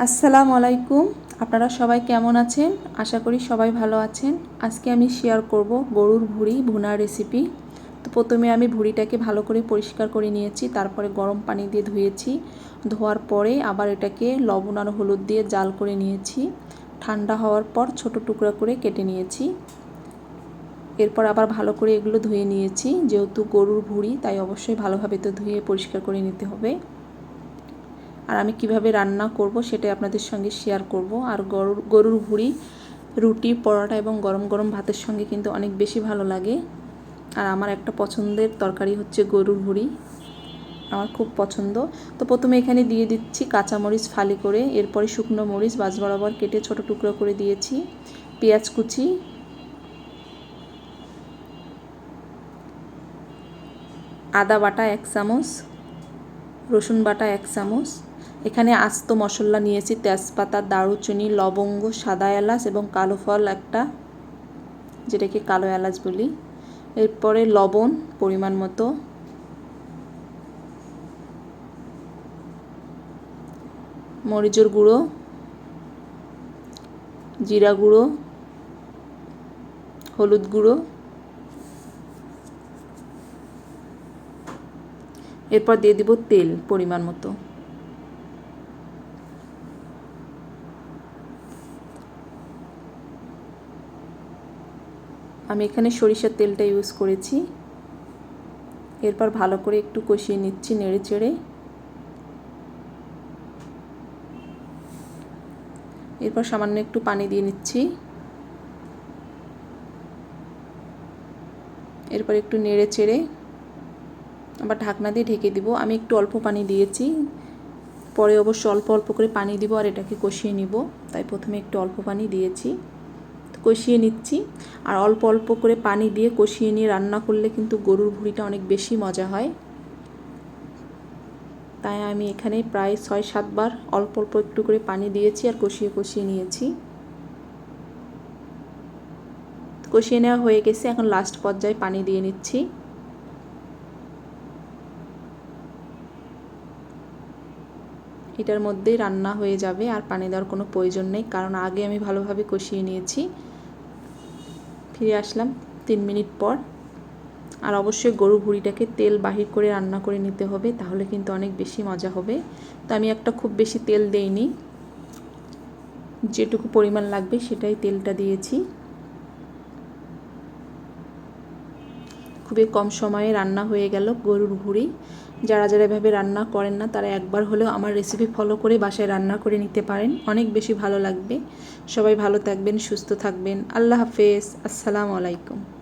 আসসালামু আলাইকুম। আপনারা সবাই কেমন আছেন? আশা করি সবাই ভালো আছেন। আজকে আমি শেয়ার করব গরুর ভুঁড়ি ভুনার রেসিপি তো প্রথমে আমি ভুঁড়িটাকে ভালো করে পরিষ্কার করে নিয়েছি, তারপরে গরম পানি দিয়ে ধুয়েছি। ধোয়ার পরে আবার এটাকে লবণ আর হলুদ দিয়ে জাল করে নিয়েছি। ঠান্ডা হওয়ার পর ছোট টুকরা করে কেটে নিয়েছি। এরপর আবার ভালো করে এগুলো ধুয়ে নিয়েছি। যেহেতু গরুর ভুঁড়ি, তাই অবশ্যই ভালোভাবে তো ধুয়ে পরিষ্কার করে নিতে হবে। আর আমি কীভাবে রান্না করব সেটাই আপনাদের সঙ্গে শেয়ার করব। আর গরুর গরুর ভুড়ি, রুটি, পরোটা এবং গরম গরম ভাতের সঙ্গে কিন্তু অনেক বেশি ভালো লাগে। আর আমার একটা পছন্দের তরকারি হচ্ছে গরুর ভুড়ি। আমার খুব পছন্দ। তো প্রথমে এখানে দিয়ে দিচ্ছি কাঁচামরিচ ফালি করে, এরপরে শুকনো মরিচ বাজ বরাবর কেটে ছোট টুকরো করে দিয়েছি। পেঁয়াজ কুচি। আদা বাটা এক চামচ, রসুন বাটা এক চামচ। এখানে আস্ত মশলা নিয়েছি, তেজপাতা, দারুচিনি, লবঙ্গ, সাদা এলাচ এবং কালো ফল একটা, যেটাকে কালো এলাচ বলি। এরপরে লবণ পরিমাণ মতো। মরিচের গুঁড়ো, জিরা গুঁড়ো, হলুদ গুঁড়ো। এরপর দিয়ে দিব তেল পরিমাণ মতো। আমি এখানে সরিষার তেলটা ইউজ করেছি। এরপর ভালো করে একটু কষিয়ে নিচ্ছি নেড়ে চেড়ে এরপর সামান্য একটু পানি দিয়ে নিচ্ছি। এরপর একটু নেড়ে চেড়ে আবার ঢাকনা দিয়ে ঢেকে দিব। আমি একটু অল্প পানি দিয়েছি। পরে অবশ্য অল্প অল্প করে পানি দিব আর এটাকে কষিয়ে নিব। তাই প্রথমে একটু অল্প পানি দিয়েছি। কষিয়ে নিচ্ছি। আর অল্প অল্প করে পানি দিয়ে কষিয়ে নিয়ে রান্না করলে কিন্তু গরুর ভুঁড়িটা অনেক বেশি মজা হয়। তাই আমি এখানে প্রায় ছয় সাতবার অল্প অল্প একটু করে পানি দিয়েছি আর কষিয়ে কষিয়ে নিয়েছি। কষিয়ে নেওয়া হয়ে গেছে, এখন লাস্ট পর্যায়ে পানি দিয়ে নিচ্ছি। এটার মধ্যেই রান্না হয়ে যাবে, আর পানি দেওয়ার কোনো প্রয়োজন নেই, কারণ আগে আমি ভালোভাবে কষিয়ে নিয়েছি। ফিরে আসলাম তিন মিনিট পর। আর অবশ্যই গরু ভুড়িটাকে তেল বাহির করে রান্না করে নিতে হবে, তাহলে কিন্তু অনেক বেশি মজা হবে। তো আমি একটা খুব বেশি তেল দেইনি। যেটুকু পরিমাণ লাগবে সেটাই তেলটা দিয়েছি। খুবই কম সময়ে রান্না হয়ে গেল গরুর ভুড়ি। যারা যারা এভাবে রান্না করেন না, তারা একবার হলেও আমার রেসিপি ফলো করে বাসায় রান্না করে নিতে পারেন। অনেক বেশি ভালো লাগবে। সবাই ভালো থাকবেন, সুস্থ থাকবেন। আল্লাহ হাফেজ। আসসালামু আলাইকুম।